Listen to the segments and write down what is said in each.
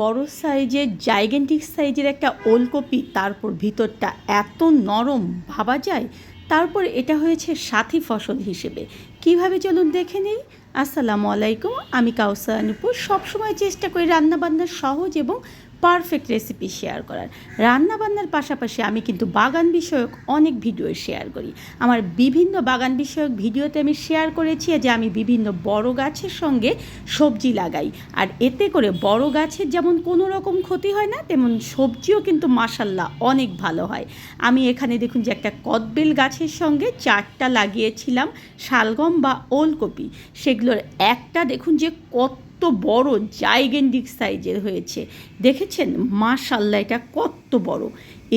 বড় সাইজের জাইগেন্টিক সাইজের একটা ওলকপি, তারপর ভিতরটা এত নরম ভাবা যায়, তারপর এটা হয়েছে সাথী ফসল হিসেবে। কীভাবে চলুন দেখে নেই? আসসালামু আলাইকুম। আমি কাউসার নুপুর সবসময় চেষ্টা করি রান্নাবান্নার সহজ এবং পারফেক্ট রেসিপি শেয়ার করার। রান্নাবান্নার পাশাপাশি আমি কিন্তু বাগান বিষয়ক অনেক ভিডিও শেয়ার করি। আমার বিভিন্ন বাগান বিষয়ক ভিডিওতে আমি শেয়ার করেছি যে আমি বিভিন্ন বড় গাছের সঙ্গে সবজি লাগাই। আর এতে করে বড় গাছের যেমন কোনো রকম ক্ষতি হয় না, তেমন সবজিও কিন্তু মাসাল্লাহ অনেক ভালো হয়। আমি এখানে দেখুন যে একটা কদবেল গাছের সঙ্গে চারটা লাগিয়েছিলাম। শালগম বা ওলকপি, সেগুলোর একটা দেখুন যে কত বড় জাইগেন্ডিক সাইজের হয়েছে। দেখেছেন? মাশাল্লাহ এটা কত বড়।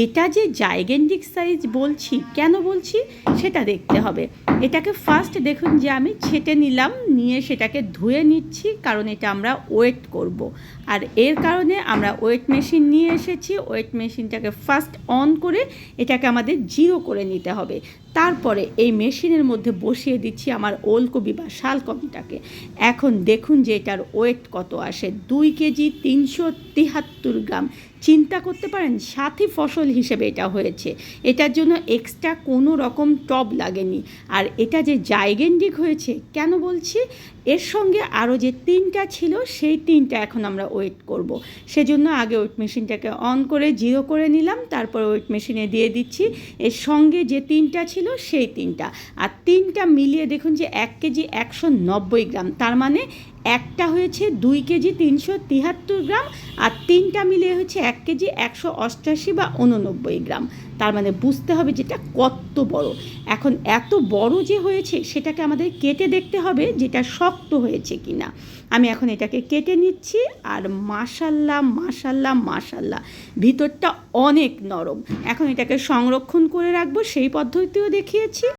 এটা যে জাইগেন্ডিক সাইজ বলছি, কেন বলছি? সেটা দেখতে হবে। এটাকে ফার্স্ট দেখুন যে আমি ছেটে নিলাম, নিয়ে সেটাকে ধুয়ে নিচ্ছি, কারণ এটা আমরা ওয়েট করব। আর এর কারণে আমরা ওয়েট মেশিন নিয়ে এসেছি ওয়েট মেশিনটাকে ফার্স্ট অন করে এটাকে আমাদের জিরো করে নিতে হবে। তারপরে এই মেশিনের মধ্যে বসিয়ে দিচ্ছি আমার ওলকপি বা শালকপিটাকে। এখন দেখুন যে এটার ওয়েট কত আসে। দুই কেজি তিনশো তিহাত্তর গ্রাম। চিন্তা করতে পারেন, সাথী ফসল হিসেবে এটা হয়েছে। এটার জন্য এক্সট্রা কোনো রকম টব লাগেনি। আর এটা যে জাইগেন্ডিক হয়েছে, কেন বলছি? এর সঙ্গে আরও যে তিনটা ছিল, সেই তিনটা এখন আমরা ওয়েট করব। সেজন্য আগে ওয়েট মেশিনটাকে অন করে জিরো করে নিলাম, তারপর ওয়েট মেশিনে দিয়ে দিচ্ছি। এর সঙ্গে যে তিনটা ছিল, সেই তিনটা। আর তিনটা মিলিয়ে দেখুন যে এক কেজি একশো নব্বই গ্রাম। তার মানে একটা হয়েছে দুই কেজি তিনশো তিহাত্তর গ্রাম, আর তিনটা মিলিয়ে হচ্ছে এক কেজি একশো অষ্টাশি বা উননব্বই গ্রাম। তার মানে বুঝতে হবে যেটা কত বড়। এখন এত বড় যে হয়েছে, সেটাকে আমাদের কেটে দেখতে হবে যেটা শক্ত হয়েছে কি না আমি এখন এটাকে কেটে নিচ্ছি আর মাসাল্লা মাসাল্লা মাসাল্লা ভিতরটা অনেক নরম। এখন এটাকে সংরক্ষণ করে রাখব, সেই পদ্ধতিও দেখিয়েছি।